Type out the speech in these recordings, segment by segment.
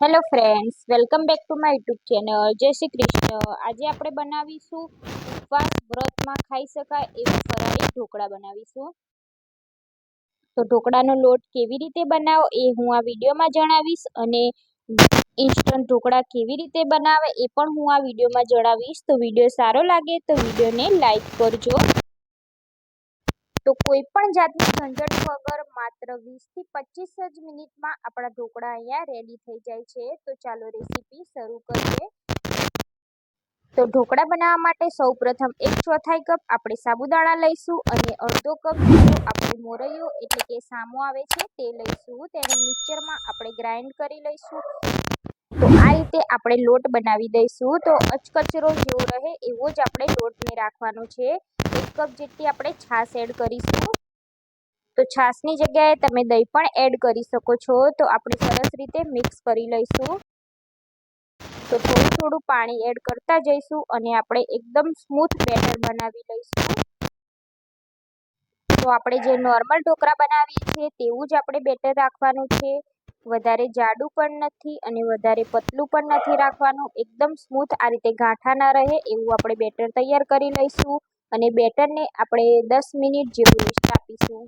Hello friends welcome back to my YouTube channel Jai Shri Krishna. આજે આપણે બનાવીશું ઉપવાસ વ્રતમાં ખાઈ શકાય એવા ફરાળી ઢોકળા બનાવીશું. તો ઢોકળાનો લોટ કેવી રીતે બનાવો એ હું આ વિડીયોમાં જણાવીશ અને ઇન્સ્ટન્ટ ઢોકળા કેવી રીતે બનાવે એ પણ હું આ વિડીયોમાં જણાવીશ. તો વીડિયો સારો લાગે તો વિડીયોને લાઈક કરજો. તો કોઈ પણ જાતની ઝંઝટ વગર માત્ર વીસથી પચીસ જ મિનિટમાં આપણા ઢોકળા અહીંયા રેડી થઈ જાય છે. તો ચાલો રેસીપી શરૂ કરીએ. તો ઢોકળા બનાવવા માટે સૌપ્રથમ એક ચોથાઈ કપ આપણે સાબુદાણા લઈશું અને અડધો કપ જેટલો આપણે મોરૈયો એટલે કે સામો આવે છે તે લઈશું. તેને મિક્સરમાં આપણે ગ્રાઇન્ડ કરી લઈશું. તો આ રીતે આપણે લોટ બનાવી દઈશું. તો અચકચરો જેવો રહે એવો જ આપણે લોટને રાખવાનો છે. કપ જેટલી આપણે છાશ એડ કરીશું તો છાશની જગ્યાએ તમે દહીં પણ એડ કરી શકો છો. તો આપણે સરસ રીતે મિક્સ કરી લઈશું. તો થોડું થોડું પાણી એડ કરતા જઈશું અને આપણે એકદમ સ્મૂથ બેટર બનાવી લઈશું. તો આપણે જે નોર્મલ ઢોકળા બનાવીએ છીએ તેવું જ આપણે બેટર રાખવાનું છે. વધારે જાડું પણ નથી અને વધારે પતલું પણ નથી રાખવાનું. એકદમ સ્મૂથ આ રીતે ગાંઠા ના રહે એવું આપણે બેટર તૈયાર કરી લઈશું. અને બેટરને આપણે દસ મિનિટ જેવું રેસ્ટ આપીશું.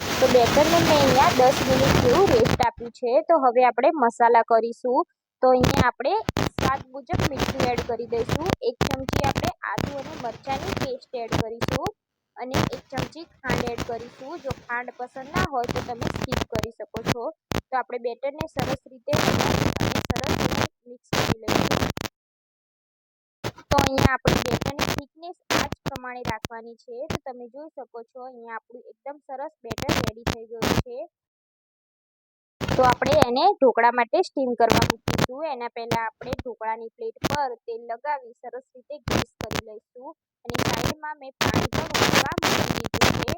તો બેટરને મેં અહીંયા દસ મિનિટ જેવું રેસ્ટ આપ્યું છે. તો હવે આપણે મસાલા કરીશું. તો અહીંયા આપણે સ્વાદ મુજબ મીઠું એડ કરી દઈશું. એક ચમચી આપણે આદુ અને મરચાંની પેસ્ટ એડ કરીશું. અને એક ચમચી ખાંડ એડ કરીશું. જો ખાંડ પસંદ ના હોય તો તમે સ્કીપ કરી શકો છો. તો આપણે બેટરને સરસ રીતે સરસ સરસ મિક્સ કરી લઈશું. તો અહીંયા આપણે બેટરની થિકનેસ આ જ પ્રમાણે રાખવાની છે. તો તમે જોઈ શકો છો, અહીંયા આપણું એકદમ સરસ બેટર રેડી થઈ ગયું છે. તો આપણે એને ઢોકળા માટે સ્ટીમ કરવા મૂકીશું. એના પહેલાં આપણે ઢોકળાની પ્લેટ પર તેલ લગાવી સરસ રીતે ગ્રીસ કરી લઈશું. અને સાઈડમાં મેં પાણી પણ ઉમેરવા દીધું છે.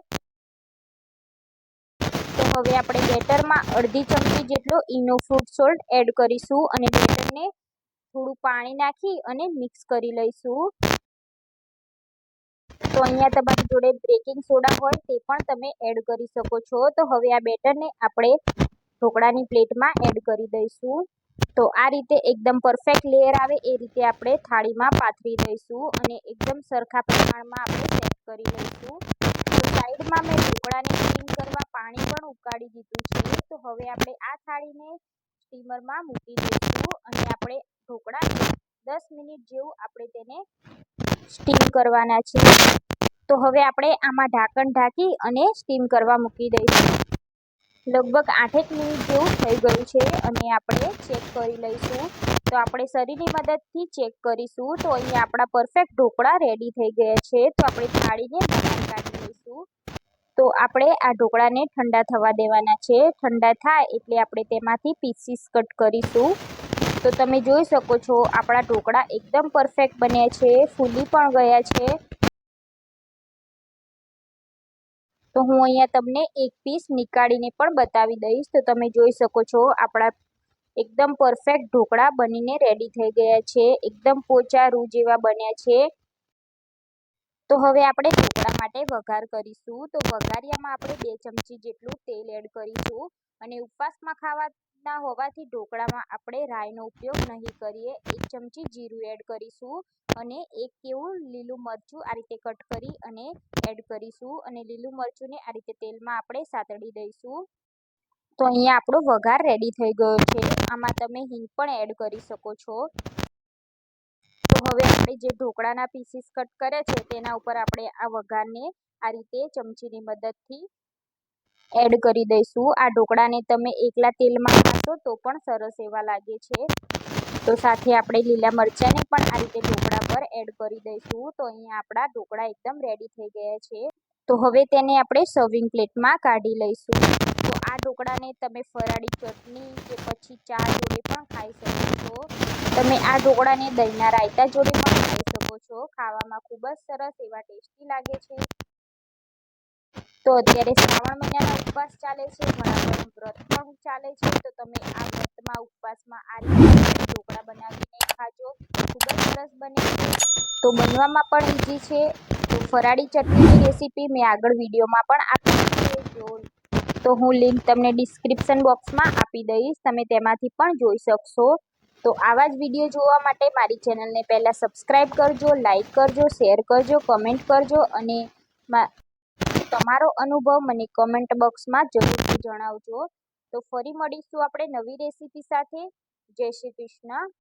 તો હવે આપણે બેટરમાં અડધી ચમચી જેટલો ઈનો ફ્રૂટ સોલ્ટ એડ કરીશું. અને બેટરને થોડું પાણી નાખી અને મિક્સ કરી લઈશું. તો અહીંયા તમારી જોડે બેકિંગ સોડા હોય તે પણ તમે એડ કરી શકો છો. તો હવે આ બેટરને આપણે ઢોકળાની પ્લેટમાં એડ કરી દઈશું. તો આ રીતે એકદમ પરફેક્ટ લેયર આવે એ રીતે આપણે થાળીમાં પાથરી દઈશું અને એકદમ સરખા પ્રમાણમાં આપણે સેટ કરી લઈશું. તો સાઈડમાં મેં ઢોકળાને ક્લીન કરવા પાણી પણ ઉકાળી દીધું છે. તો હવે આપણે આ થાળીને સ્ટીમરમાં મૂકી દઈશું અને આપણે ઢોકળા દસ મિનિટ જેવું આપણે તેને સ્ટીમ કરવાના છે તો હવે આપણે આમાં ઢાંકણ ઢાંકી અને સ્ટીમ કરવા મૂકી દઈશું. લગભગ આઠેક મિનિટ જેવું થઈ ગયું છે અને આપણે ચેક કરી લઈશું. તો આપણે શરીરની મદદથી ચેક કરીશું. તો અહીંયા આપણા પરફેક્ટ ઢોકળા રેડી થઈ ગયા છે. તો આપણે થાળીને બહાર કાઢી લઈશું. તો આપણે આ ઢોકળાને ઠંડા થવા દેવાના છે. ઠંડા થાય એટલે આપણે તેમાંથી પીસીસ કટ કરીશું. તો તમે જોઈ શકો છો, આપણા ઢોકળા એકદમ પરફેક્ટ બન્યા છે, ફૂલી પણ ગયા છે. તો હું અહીંયા તમને એક પીસ નીકાળીને પણ બતાવી દઈશ. તો તમે જોઈ શકો છો, આપણા એકદમ પરફેક્ટ ઢોકળા બનીને રેડી થઈ ગયા છે. એકદમ પોચા રૂ જેવા બન્યા છે. તો હવે આપણે ઢોકળા માટે વઘાર કરીશું. તો વઘારિયામાં આપણે બે ચમચી જેટલું તેલ એડ કરીશું અને ઉપવાસમાં ખાવાના હોવાથી ઢોકળામાં આપણે રાઈનો ઉપયોગ નહીં કરીએ. એક ચમચી જીરું એડ કરીશું અને એક કેવું લીલું મરચું આ રીતે કટ કરી અને એડ કરીશું અને લીલું મરચુંને આ રીતે તેલમાં આપણે સાતડી દઈશું. તો અહીંયા આપણો વઘાર રેડી થઈ ગયો છે. આમાં તમે હિંગ પણ એડ કરી શકો છો. હવે આપણે જે ઢોકળાના પીસીસ કટ કર્યા છે, તેના ઉપર આપણે આ વઘારને આ રીતે ચમચીની મદદથી એડ કરી દઈશું. આ ઢોકળાને તમે એકલા તેલમાં ખાશો તો પણ સરસ એવા લાગે છે. તો સાથે આપણે લીલા મરચાંને પણ આ રીતે ઢોકળા પર એડ કરી દઈશું. તો અહીંયા આપણા ઢોકળા એકદમ રેડી થઈ ગયા છે. તો હવે તેને આપણે સર્વિંગ પ્લેટમાં કાઢી લઈશું. આ ઢોકળાને તમે ફરાળી ચટણી કે પછી ચા જોડે પણ ખાઈ શકો છો. તમે આ ઢોકળાને દહીંના રાયતા જોડે પણ ખાઈ શકો છો. ખાવામાં ખૂબ જ સરસ એવા ટેસ્ટી લાગે છે. તો અત્યારે શ્રાવણ મહિનાના ઉપવાસ ચાલે છે. ઘણા વ્રત પણ ચાલે છે. તો તમે આ વ્રતમાં ઉપવાસમાં આ રીતે ઢોકળા બનાવીને ખાજો. ખૂબ જ સરસ બને છે. તો બનવામાં પણ ઈઝી છે. તો ફરાળી ચટણીની રેસીપી મેં આગળ વિડીયોમાં પણ આપી છે. જો તો હું લિંક તમને ડિસ્ક્રિપ્શન બોક્સમાં આપી દઈશ. તમે તેમાંથી પણ જોઈ શકશો. તો આવા જ વીડિયો જોવા માટે મારી ચેનલને પહેલાં સબસ્ક્રાઈબ કરજો, લાઇક કરજો, શેર કરજો, કમેન્ટ કરજો અને તમારો અનુભવ મને કમેન્ટ બોક્સમાં જરૂરથી જણાવજો. તો ફરી મળીશું આપણે નવી રેસીપી સાથે. જય શ્રી કૃષ્ણ.